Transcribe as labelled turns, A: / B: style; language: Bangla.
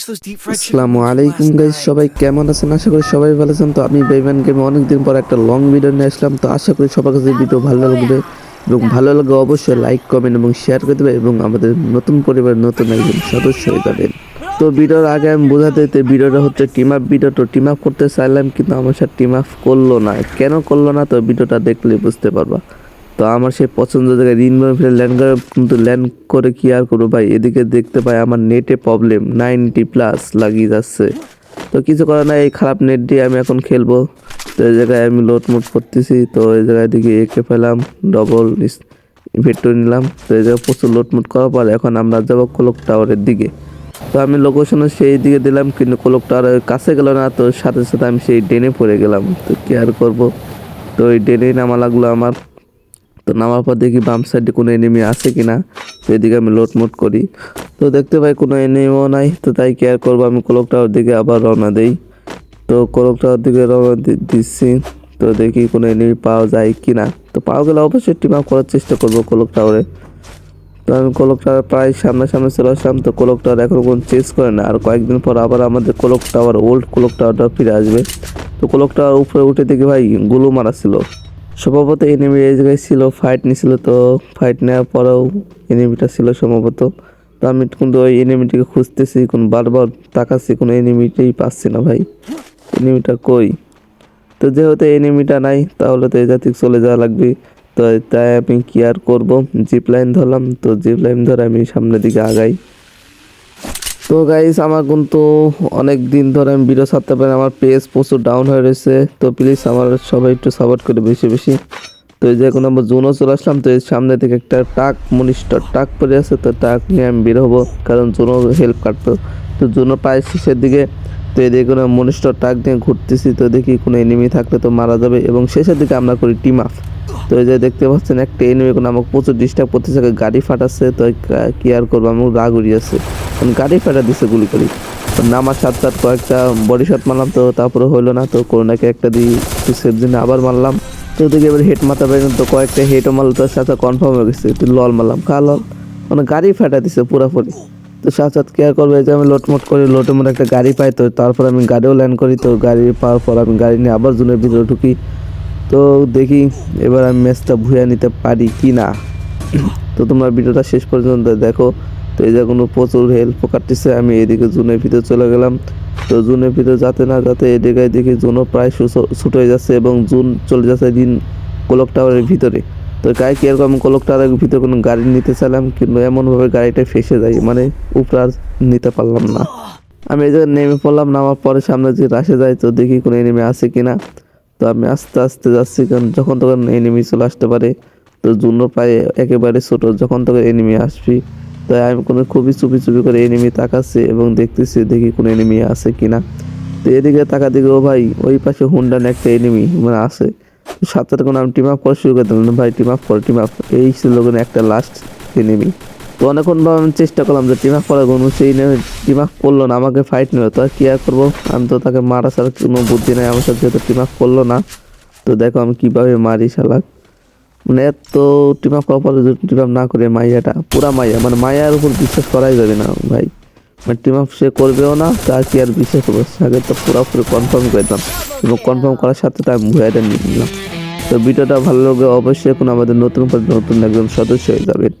A: আসসালামু আলাইকুম গাইজ সবাই কেমন আছেন? আশা করি সবাই ভালো আছেন। তো আমি বেইমান গেমে অনেকদিন পর একটা লং ভিডিও নিয়ে আসলাম। তো আশা করি সবার কাছে ভিডিও ভালো লাগবে এবং ভালো লাগলে অবশ্যই লাইক কমেন্ট এবং শেয়ার করে দেবে এবং আমাদের নতুন পরিবারের নতুন একজন সদস্য হয়ে যাবেন। তো ভিডিওর আগে আমি বোঝাতে দিতে ভিডিওটা হচ্ছে টিম আপ ভিডিও তো টিম আপ করতে চাইলাম কিন্তু আমার সাথে টিম আপ করল না। কেন করল না? তো ভিডিওটা দেখলে বুঝতে পারবা। তো আমার সেই পছন্দ জায়গায় বনে ফেলে ল্যান্ড করে, কিন্তু ল্যান্ড করে কি আর করব ভাই? এদিকে দেখতে পাই আমার নেটে প্রবলেম নাইনটি প্লাস লাগিয়ে যাচ্ছে। তো কিছু করার নাই, এই খারাপ নেট দিয়ে আমি এখন খেলব। তো এই জায়গায় আমি লোড মোড করতেছি, তো এই জায়গায় দিকে একে পেলাম ডবল ভেট্টো নিলাম। তো এই জায়গায় প্রচুর লোড মোড করার পর এখন আমরা যাব কোলক টাওয়ারের দিকে। তো আমি লোকেশনে সেই দিকে দিলাম, কিন্তু কোলক টাওয়ারের কাছে গেল না, তো সাথে সাথে আমি সেই ডেনে পড়ে গেলাম। তো কি আর করব? তো ওই ডেনে নামা লাগল আমার। তো নামার পর দেখি বাম সাইডে কোনো এনিমি আছে কিনা, তো এদিকে আমি লোড মোড করি। তো দেখতে পাই কোনো এনিমিও নাই, তো তাই কেয়ার করব? আমি কোলক টাওয়ার দিকে আবার রওনা দেই। তো কোলক টাওয়ার দিকে রওনা দিচ্ছি, তো দেখি কোনো এনিমি পাওয়া যায় কিনা। তো পাওয়া গেলে অবশ্যই টিম আপ করার চেষ্টা করব কোলক টাওয়ারে তো আমি কোলক টাওয়ার প্রায় সামনে সামনে চলে আসলাম, তো কোলক টাওয়ার এখনও কোনো চেঞ্জ করে না। আর কয়েকদিন পর আবার আমাদের কোলক টাওয়ার ওল্ড কোলক টাওয়ারটা ফিরে আসবে। তো কোলক টাওয়ার উপরে উঠে দেখি ভাই গুলো মারা ছিল। সম্ভবত এনিমি এই জায়গায় ছিল ফাইট নিছিল তো ফাইট নেওয়ার পরেও এনিমিটা ছিল সম্ভবত। তো আমি কিন্তু ওই এনিমিটিকে খুঁজতেছি, কোন বারবার তাকাচ্ছি, কোনো এনিমিটাই পাচ্ছি না ভাই। এনিমিটা কই? তো যেহেতু এনিমিটা নাই, তাহলে তো এই জাতিক চলে যাওয়া লাগবে। তো তাই আমি কি আর করব? জিপ লাইন ধরলাম, তো জিপ লাইন ধরে আমি সামনের দিকে আগাই। তো গাইস আমার কিন্তু অনেক দিন ধরে আমি ভিডিও ছাড়তে পারি আমার পেজ প্রচুর ডাউন হয়ে রয়েছে। তো প্লিজ আমার সবাই একটু সাপোর্ট করে বেশি বেশি। তো এই যে এখন আমরা জোনও চলে আসলাম, তো এর সামনে থেকে একটা টাক মনিস্টার টাক পড়ে আছে, তো টাক নিয়ে আমি বের হব, কারণ জোনও হেল্প কাটতো। তো জোনও প্রায় শেষের দিকে, তো এদিকে কোনো মনিস্টার টাক নিয়ে ঘুরতেছি, তো দেখি কোনো এনিমি থাকলে তো মারা যাবে। এবং শেষের দিকে আমরা করি টিম আপ তো এই যে দেখতে পাচ্ছেন, একটা এনিমি কোনো আমাকে প্রচুর ডিস্টার্ব করতেছে গাড়ি ফাটাচ্ছে, তো কা- আর করব আমার রাগ উড়িয়েছে গাড়ি ফাটা দিছে গুলি করি। তো নামার সাত সাত কয়েকটা বডি শট মারলাম, তো তারপরে হলো না, তো করোনাকে একটা দিয়ে সেফ দিনে আবার মারলাম। তো ওদিকে এবার হেড মাথা পাই তো কয়েকটা হেডও মারলো তার সাথে কনফার্ম হয়ে গেছে একটু লল মারলাম কা লল মানে গাড়ি ফাটা দিছে পুরাপুরি তো সাথে সাথে কেয়ার করবে যে আমি লোটমোট করি লোটের মধ্যে একটা গাড়ি পাই, তো তারপর আমি গাড়িও ল্যান্ড করি, তো গাড়ি পাওয়ার পর আমি গাড়ি নিয়ে আবার জুনের ভিতরে ঢুকি। তো দেখি এবার আমি ম্যাচটা ভুয়া নিতে পারি কি না তো তোমরা ভিডিওটা শেষ পর্যন্ত দেখো। তো এই কোনো প্রচুর হেল্প কাটতেছে, আমি এদিকে জুনের ভিতরে চলে গেলাম। তো জুনের ভিতরে যাতে না যাতে এদিকে দেখি জুনও প্রায় ছুট হয়ে যাচ্ছে এবং জুন চলে যাচ্ছে দিন কোলক টাওয়ারের ভিতরে। তো গায়ে কি এরকম কোলক টাওয়ারের ভিতরে কোনো গাড়ি নিতে চাইলাম কিন্তু এমনভাবে গাড়িটা ফেসে যায় মানে উপরে নিতে পারলাম না। আমি এই জায়গায় নেমে পড়লাম, নামার পরে সামনে যে রাশে যাই তো দেখি কোনো এনিমি আছে কি না তো আমি আস্তে আস্তে যাচ্ছি, কারণ যখন তখন এনিমি চলে আসতে পারে, তো জুনও প্রায় একেবারে ছোটো, যখন তখন এনিমি আসবি তাই আমি কোনো খুবই চুপি চুপি করে এনিমি তাকাচ্ছি এবং দেখতেছি দেখি কোনো এনিমি আছে কিনা। তো এদিকে তাকা দিকে ও ভাই, ওই পাশে হুন্ডান একটা এনিমি মানে আছে। সাথে কোনো আমি টিম আপ করা শুরু করে দিলাম। ভাই টিম আপ কর টিম আপ এই ছিল একটা লাস্ট এনিমি তো অনেকক্ষণ ভাবে আমি চেষ্টা করলাম যে টিম আপ করার কোনো সেই নেমে টিম আপ করল না, আমাকে ফাইট নিল। তো আর কি আর করব? আমি তো তাকে মারা ছাড়া কোনো বুদ্ধি নাই, আমার সাথে যেহেতু টিম আপ করল না। তো দেখো আমি কীভাবে মারি শালাক মানে এত টিম আপ করার পরে টিম আপ না করে মাইয়াটা, পুরা মাইয়া মানে মায়ার উপর বিশ্বাস করাই যাবে না ভাই। মানে টিম আপ সে করবেও না, তার কি আর বিশ্বাস করব? আগে তো পুরোপুরি কনফার্ম করে দিতাম। এবং কনফার্ম করার সাথে আমি ভুয়াটা নিয়ে নিলাম। তো ভিডিওটা ভালো লাগে অবশ্যই কোনো আমাদের নতুন নতুন একজন সদস্য হয়ে যাবেন।